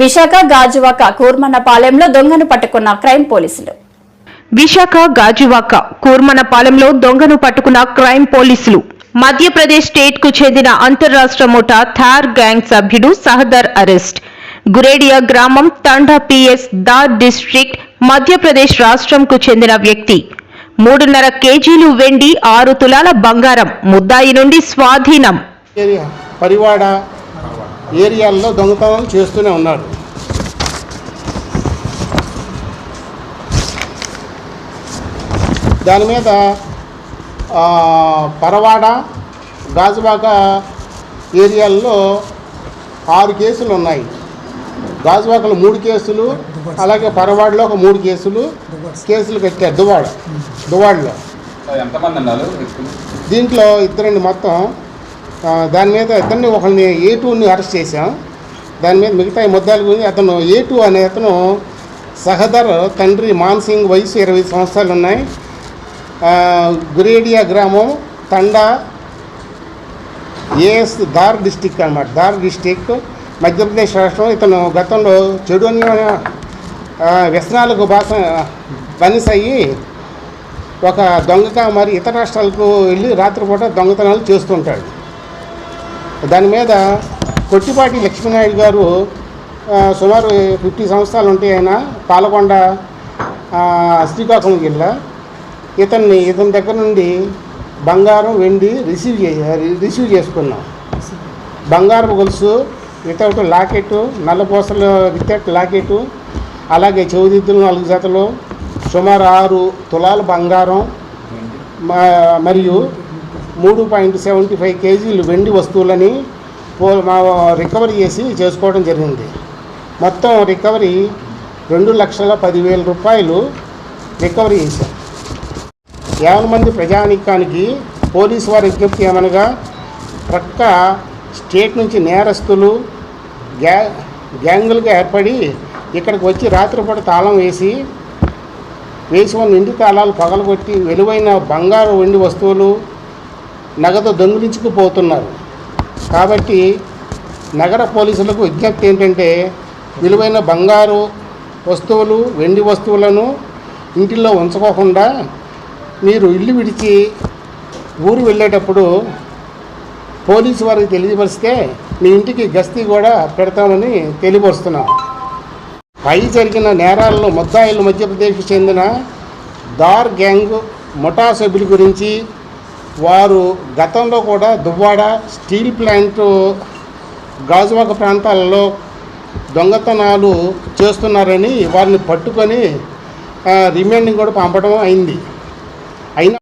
విశాఖ గాజువాక కూర్మన్నపాలెంలో దొంగను పట్టుకున్న క్రైమ్ పోలీసులు. విశాఖ గాజువాక కూర్మనపాలెంలో దొంగను పట్టుకున్న క్రైమ్ పోలీసులు. మధ్యప్రదేశ్ స్టేట్కు చెందిన అంతర్రాష్ట్ర ముఠా థార్ గ్యాంగ్ సభ్యుడు సహదర్ అరెస్ట్. గురేడియా గ్రామం తండా పిఎస్ దార్ డిస్ట్రిక్ట్ మధ్యప్రదేశ్ రాష్ట్రంకు చెందిన వ్యక్తి. మూడున్నర కేజీలు వెండి ఆరు తులాల బంగారం ముద్దాయి నుండి స్వాధీనం. పరివాడ ఏరియాల్లో దొంగతనం చేస్తూనే ఉన్నారు. దాని మీద పరవాడ గాజువాక ఏరియాల్లో ఆరు కేసులు ఉన్నాయి. గాజువాకలో మూడు కేసులు అలాగే పరవాడలో ఒక మూడు కేసులు కేసులు కట్టారు దువాడ దువాడలో దీంట్లో ఇద్దరిని మొత్తం దాని మీద ఇతన్ని ఒకరిని ఏ టూని అరెస్ట్ చేశాం. దాని మీద మిగతా ముద్దాల గురించి అతను ఏ టూ అనే అతను సహదర్ తండ్రి మాన్ సింగ్ వయసు ఇరవై సంవత్సరాలు ఉన్నాయి. గురేడియా గ్రామం తండా ఏఎస్ దార్ డిస్టిక్ అన్నమాట. దార్ డిస్టిక్ మధ్యప్రదేశ్ రాష్ట్రం. ఇతను గతంలో చెడు వ్యసనాలకు బాస బనిస్ అయ్యి ఒక దొంగగా మరి ఇతర రాష్ట్రాలకు వెళ్ళి రాత్రిపూట దొంగతనాలు చేస్తుంటాడు. దాని మీద కొట్టిపాటి లక్ష్మీనాయుడు గారు సుమారు ఫిఫ్టీ సంవత్సరాలు ఉంటాయి ఆయన పాలకొండ శ్రీకాకుళం జిల్లా ఇతన్ని ఇతని దగ్గర నుండి బంగారం వెండి రిసీవ్ చే రిసీవ్ చేసుకున్నాం. బంగారం గొలుసు వితౌట్ లాకెట్ నల్లపూసలు వితౌట్ లాకెట్ అలాగే చెవిదిద్దులు నాలుగు జతలు సుమారు ఆరు తులాల బంగారం మరియు మూడు పాయింట్ సెవెంటీ ఫైవ్ కేజీలు వెండి వస్తువులని పో- మా రికవరీ చేసి చేసుకోవడం జరిగింది. మొత్తం రికవరీ రెండు లక్షల పదివేల రూపాయలు రికవరీ చేశారు. యాభై మంది ప్రజానీకానికి పోలీసు వారి విజ్ఞప్తి ఏమనగా ప్రక్క స్టేట్ నుంచి నేరస్తులు గ్యా గ్యాంగులుగా ఏర్పడి ఇక్కడికి వచ్చి రాత్రిపూట తాళం వేసి వేసి ఉన్న ఇంటి తాళాలు పగలగొట్టి విలువైన బంగారు వెండి వస్తువులు నగదు దొంగిలించుకుపోతున్నారు. కాబట్టి నగర పోలీసులకు విజ్ఞప్తి ఏంటంటే విలువైన బంగారు వస్తువులు వెండి వస్తువులను ఇంటిలో ఉంచుకోకుండా మీరు ఇల్లు విడిచి ఊరు వెళ్ళేటప్పుడు పోలీసు వారికి తెలియపరిస్తే మీ ఇంటికి గస్తీ కూడా పెడతామని తెలియపరుస్తున్నాం. పై జరిగిన నేరాల్లో ముద్దాయిలు మధ్యప్రదేశ్కు చెందిన దార్ గ్యాంగ్ ముఠా సభ్యుల గురించి వారు గతంలో కూడా దువ్వాడ స్టీల్ ప్లాంట్ గాజువాక ప్రాంతాలలో దొంగతనాలు చేస్తున్నారని వారిని పట్టుకొని రిమాండింగ్ కూడా పంపడం అయింది. అయినా